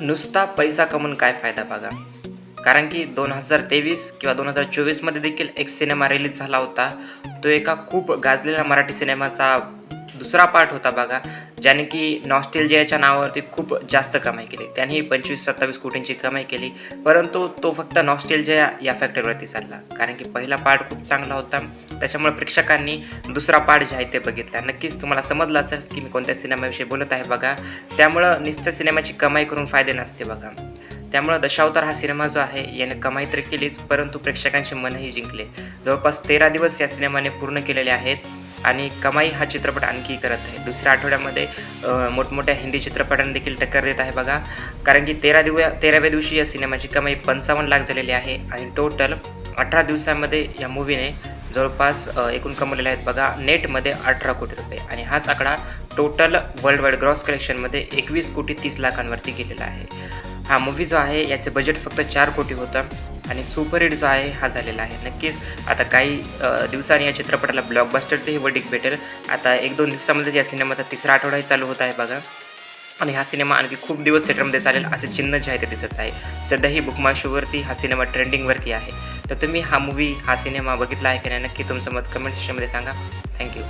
नुसता पैसा कमवून काय फायदा बघा. कारण की दोन हजार तेवीस किंवा दोन हजार चोवीसमध्ये देखील एक सिनेमा रिलीज झाला होता. तो एका खूप गाजलेल्या मराठी सिनेमाचा दुसरा पार्ट होता बघा ज्याने की नॉस्टेलजियाच्या नावावरती खूप जास्त कमाई केली. त्यांनी पंचवीस सत्तावीस कोटींची कमाई केली परंतु तो फक्त नॉस्टेलजिया या फॅक्टरवरती चालला. कारण की पहिला पार्ट खूप चांगला होता. त्याच्यामुळे प्रेक्षकांनी दुसरा पार्ट जे आहे ते बघितला. नक्कीच तुम्हाला समजलं असेल की मी कोणत्या सिनेमाविषयी बोलत आहे बघा. त्यामुळं नुसत्या सिनेमाची कमाई करून फायदे नसते बघा. त्यामुळं दशावतार हा सिनेमा जो आहे याने कमाई तर केलीच परंतु प्रेक्षकांचे मनही जिंकले. जवळपास तेरा दिवस या सिनेमाने पूर्ण केलेले आहेत. आणि कमाई हा चित्रपट आणखी करत आहे. दुसऱ्या आठवड्यामध्ये मोठमोठ्या हिंदी चित्रपटांना देखील टक्कर देत आहे बघा. कारण की तेरा दिव तेराव्या दिवशी या सिनेमाची कमाई पंचावन्न लाख झालेली आहे आणि टोटल अठरा दिवसामध्ये या मूवीने जवळपास एकूण कमवलेले आहेत बघा नेटमध्ये अठरा कोटी रुपये. आणि हाच आकडा टोटल वर्ल्ड वाईड ग्रॉस कलेक्शनमध्ये एकवीस कोटी तीस लाखांवरती गेलेला आहे. हा मूवी जो आहे याचे बजेट फक्त चार कोटी होतं आणि सुपरहिट जो आहे हा झालेला आहे. नक्कीच आता काही दिवसांनी या चित्रपटाला ब्लॉकबस्टरचंही वर्डिक भेटेल. आता एक दोन दिवसामध्ये या सिनेमाचा तिसरा आठवडाही चालू होत आहे बघा. आणि हा सिनेमा आणखी खूप दिवस थिएटरमध्ये चालेल असे चिन्ह जे आहे ते दिसत आहे. सध्याही बुकमाशोवरती हा सिनेमा ट्रेंडिंगवरती आहे. तर तुम्ही हा मूवी हा सिनेमा बघितला आहे की नाही नक्की तुमचं मत कमेंट सेक्शनमध्ये सांगा. थँक्यू